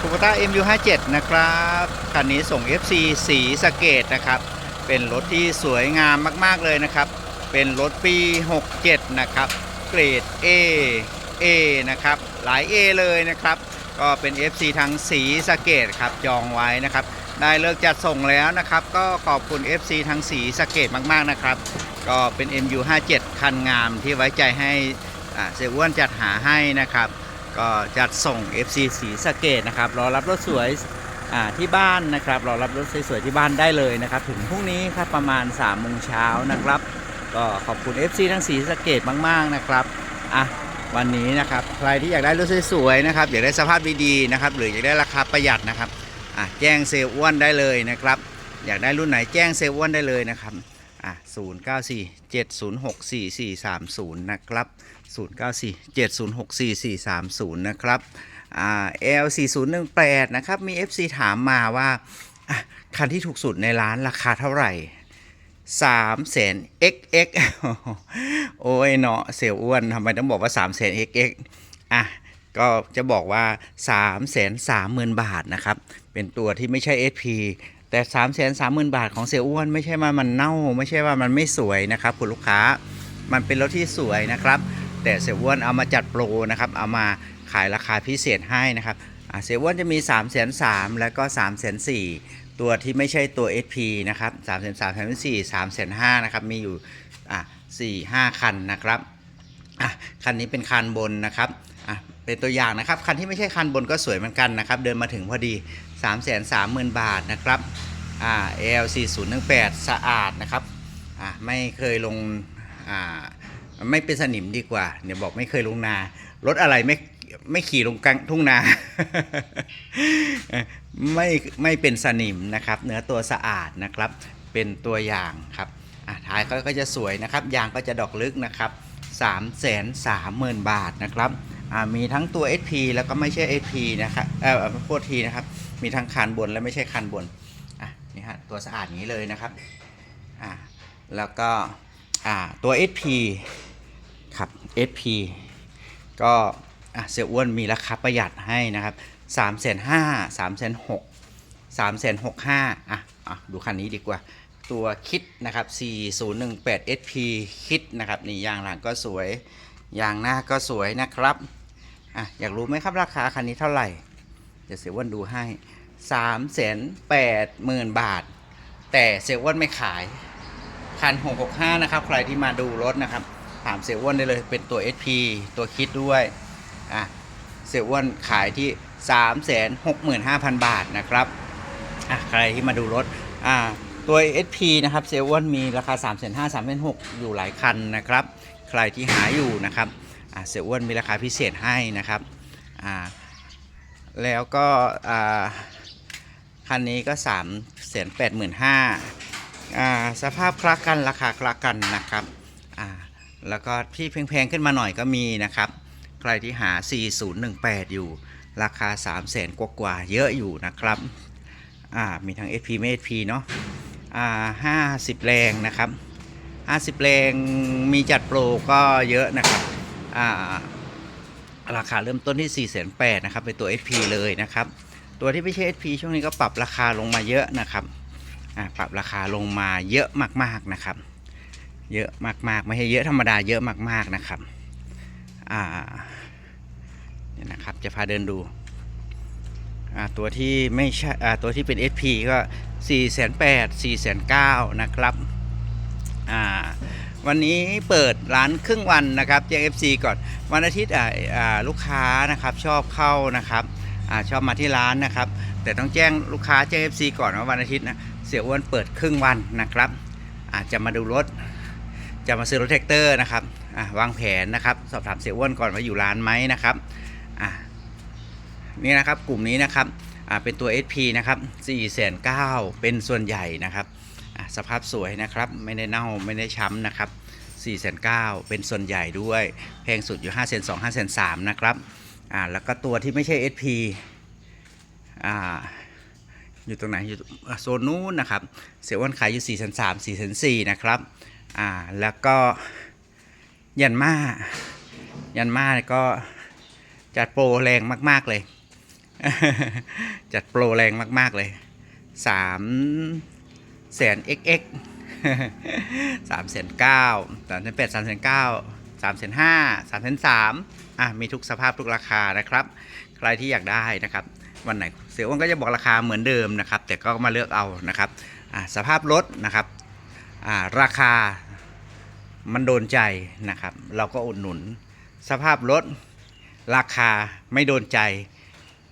คูปต้า MU57 นะครับ คันนี้ส่ง FC สีสเกตนะครับ เป็นรถที่สวยงามมาก ๆ เลยนะครับ เป็นรถปี 67 นะครับ เกรด A A นะครับ หลาย A เลยนะครับ ก็เป็น FC ทางสีสเกตครับ จองไว้นะครับ ได้เลิกจัดส่งแล้วนะครับ ก็ขอบคุณ FC ทางสีสเกตมาก ๆ นะครับ ก็เป็น MU57 คันงามที่ไว้ใจให้เสียอ้วนจัดหาให้นะครับ ก็จัดส่ง FC สีสะเกตนะครับรอรับรถสวยที่บ้านนะครับรอรับรถสวยๆที่บ้านได้เลยนะครับ ถึงพรุ่งนี้ครับประมาณ3ามโมงเช้านะครับ ก็ขอบคุณ FC ทั้งสีสะเกตมาก ๆนะครับอะวันนี้นะครับใครที่อยากได้รถสวยๆนะครับอยากได้สภาพดีๆนะครับหรืออยากได้ราคาประหยัดนะครับอะแจ้งเซลล์อ้วนได้เลยนะครับ อยากได้รุ่นไหนแจ้งเซลล์อ้วนได้เลยนะครับอะ094 706 4430 นะครับ 094 706 4430 นะครับอ่า L4018 นะครับมี FC ถามมาว่าคันที่ถูกสุดในร้านราคาเท่าไหร่3แสน XX โอ้ยเนาะเสียวอ้วนทำไมต้องบอกว่า3แสน XX อะก็จะบอกว่า3 3 0 0 0 0บาทนะครับ เป็นตัวที่ไม่ใช่ SP แต่3 3 0 0 0 0บาทของเสียอ้วนไม่ใช่ว่ามันเน่า ไม่ใช่ว่ามันไม่สวยนะครับ คุณลูกค้า มันเป็นรถที่สวยนะครับ แต่เสียอ้วนเอามาจัดโปรนะครับ เอามาขายราคาพิเศษให้นะครับเสียอ้วนจะมี 3 3 0 0 0แล้วก็ 3 4 0 0 0ตัวที่ไม่ใช่ตัว SP นะครับ3 3 0 0 0 3 4 3 5 0 0นะครับ มีอยู่อะ4 5คันนะครับอะคันนี้เป็นคันบนนะครับอะเป็นตัวอย่างนะครับคันที่ไม่ใช่คันบนก็สวยเหมือนกันนะครับ เดินมาถึงพอดี 3 3 0 0 0 0 บาทนะครับอ่า L4018 สะอาดนะครับอะไม่เคยลงอ่า ไม่เป็นสนิมดีกว่าเดี๋ยบอกไม่เคยลงนารถอะไรไม่ไม่ขี่ลงกลางทุ่งนา ไม่ไม่เป็นสนิมนะครับ เนื้อตัวสะอาดนะครับ เป็นตัวอย่างครับท้ายก็จะสวยนะครับ ยางก็จะดอกลึกนะครับ3 3 0 0 0 0 บาทนะครับอ่ามีทั้งตัว SP แล้วก็ไม่ใช่ SP นะครับเออโทษทีนะครับ มีทั้งคันบนและไม่ใช่คันบนอะนี่ฮะตัวสะอาดนี้เลยนะครับอ่าแล้วก็อ่าตัว SP ครับ SP ก็เสียอ้วนมีราคาประหยัดให้นะครับ3ามแสนห้าสามแสนหกสามแสนหกห้าอะอะดูคันนี้ดีกว่า ตัวคิดนะครับ 4018 SP คิดนะครับนี่ยางหลังก็สวย ยางหน้าก็สวยนะครับอะอยากรู้ไหมครับราคาคันนี้เท่าไหร่ เดี๋ยวเสียอ้วนดูให้3ามแสนแปดหมื่นบาท แต่เสียอ้วนไม่ขาย คัน665นะครับ ใครที่มาดูรถนะครับามเสียอ้วนได้เลย เป็นตัว SP ตัวคิดด้วยอะเสียอ้วนขายที่ 365,000 บาทนะครับอะใครที่มาดูรถอ่าตัว SP นะครับเสียอ้วนมีราคา 3 5 0 0 0 3 6 0 0อยู่หลายคันนะครับ ใครที่หาอยู่นะครับอะเสียอ้วนมีราคาพิเศษให้นะครับอ่าแล้วก็อ่าคันนี้ก็ 3 8 5 0 0 0อ่าสภาพคลักกันราคาคลักกันนะครับ แล้วก็ที่แพงๆขึ้นมาหน่อยก็มีนะครับ ใครที่หา 4018 อยู่ ราคา 3 0 0แสนกว่าๆเยอะอยู่นะครับอ่ามีทั้ง SP ไม่ SP เนาะอ่า50 แรงนะครับ 50 แรงมีจัดโปรก็เยอะนะครับอ่าราคาเริ่มต้นที่4 8 0 0 0นะครับเป็นตัว SP เลยนะครับ ตัวที่ไม่ใช่ SP ช่วงนี้ก็ปรับราคาลงมาเยอะนะครับปรับราคาลงมาเยอะมากๆนะครับ เยอะมากๆ ไม่ใช่เยอะธรรมดาเยอะมากๆนะครับอ่าเนี่ยนะครับจะพาเดินดูอ่าตัวที่ไม่ใช่อ่าตัวที่เป็น SP ก็4 8 0 0 4 9 0 0นะครับอ่าวันนี้เปิดร้านครึ่งวันนะครับแจ้ง FC ก่อนวันอาทิตย์อ่าอ่าลูกค้านะครับชอบเข้านะครับอ่าชอบมาที่ร้านนะครับ แต่ต้องแจ้งลูกค้าแจ้ง FC ก่อนว่าวันอาทิตย์นะเสียอ้วนเปิดครึ่งวันนะครับ อาจจะมาดูรถ จะมาซื้อรถแท็กเตอร์นะครับอะวางแผนนะครับ สอบถามเสียอ้วนก่อนว่าอยู่ร้านไหมนะครับอะนี่นะครับกลุ่มนี้นะครับอะเป็นตัว SP นะครับ4 9 0 0 0เป็นส่วนใหญ่นะครับอะสภาพสวยนะครับไม่ได้เน่าไม่ได้ช้ำนะครับ4 9 0 0 0เป็นส่วนใหญ่ด้วย แพงสุดอยู่5 2 0 0 5 3 0 0นะครับอะแล้วก็ตัวที่ไม่ใช่ SP อ่าอยู่ตรงไหนอยู่โซนนู้นนะครับ เสียอ้วนขายอยู่4 3 0 0 4 4 0นะครับ อ่าแล้วก็ยันมายันมาก็จัดโปรแรงมาก ๆ เลย จัดโปรแรงมาก ๆ เลยสามแสน xx สามแสนเก้าสามแสนแปดสามแสนเก้าสามแสนห้าสามแสนสามอะมีทุกสภาพทุกราคานะครับ ใครที่อยากได้นะครับ วันไหนเสียอ้วนก็จะบอกราคาเหมือนเดิมนะครับ แต่ก็มาเลือกเอานะครับอะสภาพรถนะครับ ราคามันโดนใจนะครับ เราก็อุดหนุน สภาพรถราคาไม่โดนใจ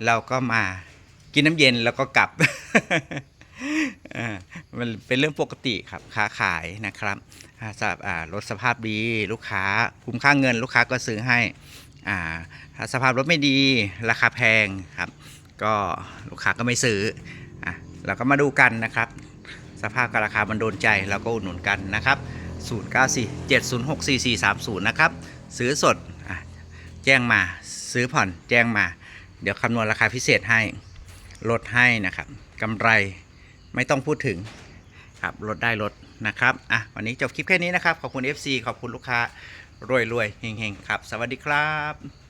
เราก็มากินน้ำเย็นแล้วก็กลับมันเป็นเรื่องปกติครับค้าขายนะครับสภาพรถสภาพดีลูกค้าคุ้มค่าเงินลูกค้าก็ซื้อให้อ่าสภาพรถไม่ดีราคาแพงครับ ก็ลูกค้าก็ไม่ซื้อเราก็มาดูกันนะครับ สภาพกับราคามันโดนใจเราก็อุดหนุนกันนะครับ 094 706 4430 นะครับ ซื้อสดอแจ้งมาซื้อผ่อนแจ้งมา เดี๋ยวคำนวณราคาพิเศษให้ลดให้นะครับกำไรไม่ต้องพูดถึงครับลดได้ลดนะครับอะวันนี้จบคลิปแค่นี้นะครับ ขอบคุณ FC ขอบคุณลูกค้ารวยๆเฮงๆครับ สวัสดีครับ